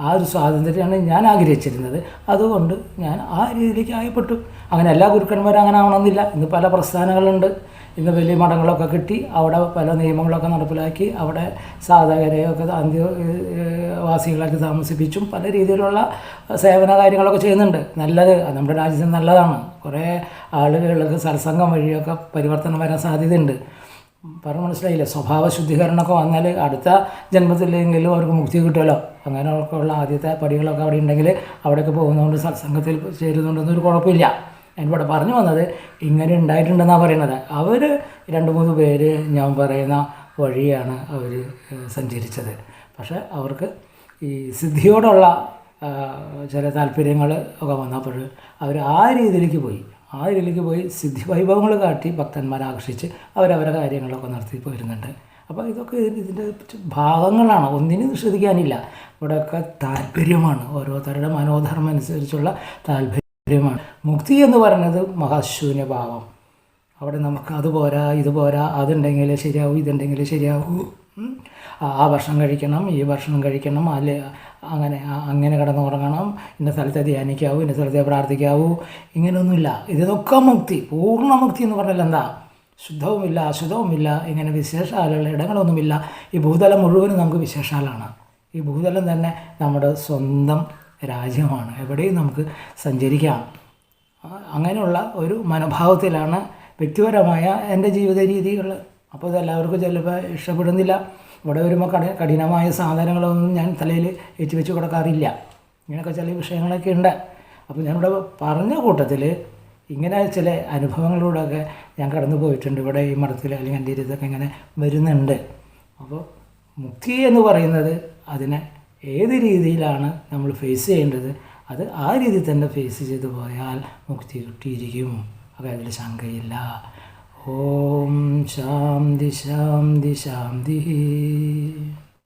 [SPEAKER 1] ആ ഒരു സ്വാതന്ത്ര്യമാണ് ഞാൻ ആഗ്രഹിച്ചിരുന്നത്. അതുകൊണ്ട് ഞാൻ ആ രീതിയിലേക്ക് ആയപ്പെട്ടു. അങ്ങനെ എല്ലാ ഗുരുക്കന്മാരും അങ്ങനെ ആവണമെന്നില്ല. ഇന്ന് പല പ്രസ്ഥാനങ്ങളുണ്ട്. ഇന്ന് വലിയ മഠങ്ങളൊക്കെ കിട്ടി അവിടെ പല നിയമങ്ങളൊക്കെ നടപ്പിലാക്കി അവിടെ സാധകരെയൊക്കെ അന്ത്യവാസികളൊക്കെ താമസിപ്പിച്ചും പല രീതിയിലുള്ള സേവന കാര്യങ്ങളൊക്കെ ചെയ്യുന്നുണ്ട്. നല്ലത്. നമ്മുടെ രാജ്യത്തിന് നല്ലതാണ്. കുറേ ആളുകൾക്ക് സത്സംഗം വഴിയൊക്കെ പരിവർത്തനം വരാൻ സാധ്യതയുണ്ട്. പറഞ്ഞു മനസ്സിലായില്ല സ്വഭാവ ശുദ്ധീകരണമൊക്കെ വന്നാൽ അടുത്ത ജന്മത്തിലെങ്കിലും അവർക്ക് മുക്തി കിട്ടുമല്ലോ. അങ്ങനെയൊക്കെ ഉള്ള ആദ്യത്തെ പടികളൊക്കെ അവിടെ ഉണ്ടെങ്കിൽ അവിടെയൊക്കെ പോകുന്നതുകൊണ്ട് സത്സംഗത്തിൽ ചേരുന്നുണ്ടെന്നൊരു ഒരു കുഴപ്പമില്ല. എന്നോട് പറഞ്ഞു വന്നത് ഇങ്ങനെ ഉണ്ടായിട്ടുണ്ടെന്നാണ് പറയുന്നത്. അവർ രണ്ട് മൂന്ന് പേര് ഞാൻ പറയുന്ന വഴിയാണ് അവർ സഞ്ചരിച്ചത്. പക്ഷേ അവർക്ക് ഈ സിദ്ധിയോടുള്ള ചില താല്പര്യങ്ങൾ ഒക്കെ വന്നപ്പോൾ അവർ ആ രീതിയിലേക്ക് പോയി. ആ ഇതിലേക്ക് പോയി സിദ്ധി വൈഭവങ്ങൾ കാട്ടി ഭക്തന്മാരെ ആകർഷിച്ച് അവരവരെ കാര്യങ്ങളൊക്കെ നടത്തി വരുന്നുണ്ട് അപ്പോൾ ഇതൊക്കെ ഇതിന്റെ ഭാഗങ്ങളാണ്. ഒന്നിനും നിഷേധിക്കാനില്ല. ഇവിടെയൊക്കെ താല്പര്യമാണ്. ഓരോരുത്തരുടെ മനോധർമ്മം അനുസരിച്ചുള്ള താല്പര്യമാണ്. മുക്തി എന്ന് പറയുന്നത് മഹാശൂന്യഭാവം അവിടെ നമുക്ക് അത് പോരാ ഇത് പോരാ അതുണ്ടെങ്കിൽ ശരിയാവും ഇതുണ്ടെങ്കിൽ ശരിയാവൂ. ആ ഭക്ഷണം കഴിക്കണം ഈ ഭക്ഷണം കഴിക്കണം അല്ലെ അങ്ങനെ അങ്ങനെ കിടന്നുറങ്ങണം. ഇന്ന സ്ഥലത്തെ ധ്യാനിക്കാവൂ ഇന്ന സ്ഥലത്തെ പ്രാർത്ഥിക്കാവൂ. ഇങ്ങനെയൊന്നുമില്ല. ഇതൊക്കെ മുക്തി പൂർണ മുക്തി എന്ന് പറഞ്ഞാൽ എന്താ? ശുദ്ധവുമില്ല അശുദ്ധവുമില്ല ഇങ്ങനെ വിശേഷാലുള്ള ഇടങ്ങളൊന്നുമില്ല. ഈ ഭൂതലം മുഴുവനും നമുക്ക് വിശേഷാലാണ്. ഈ ഭൂതലം തന്നെ നമ്മുടെ സ്വന്തം രാജ്യമാണ്. എവിടെയും നമുക്ക് സഞ്ചരിക്കാം. അങ്ങനെയുള്ള ഒരു മനോഭാവത്തിലാണ് വ്യക്തിപരമായ എന്റെ ജീവിത രീതികൾ അപ്പോൾ ഇതെല്ലാവർക്കും ചിലപ്പോൾ ഇഷ്ടപ്പെടുന്നില്ല. ഇവിടെ വരുമ്പോൾ കഠി കഠിനമായ സാധനങ്ങളൊന്നും ഞാൻ തലയിൽ ഏറ്റി വെച്ച് കൊടുക്കാറില്ല. ഇങ്ങനെയൊക്കെ ചില വിഷയങ്ങളൊക്കെ ഉണ്ട്. അപ്പോൾ ഞാനിവിടെ പറഞ്ഞ കൂട്ടത്തിൽ ഇങ്ങനെ ചില അനുഭവങ്ങളിലൂടെയൊക്കെ ഞാൻ കടന്നു പോയിട്ടുണ്ട്. ഇവിടെ ഈ മഠത്തിൽ അല്ലെങ്കിൽ എന്റെ ഇതൊക്കെ ഇങ്ങനെ വരുന്നുണ്ട്. അപ്പോൾ മുക്തി എന്ന് പറയുന്നത് അതിനെ ഏത് രീതിയിലാണ് നമ്മൾ ഫേസ് ചെയ്യേണ്ടത്? അത് ആ രീതിയിൽ തന്നെ ഫേസ് ചെയ്തു പോയാൽ മുക്തി കിട്ടിയിരിക്കും. അപ്പോൾ അതിൽ ശങ്കയില്ല. ഓം ശാന്തി ശാന്തി ശാന്തി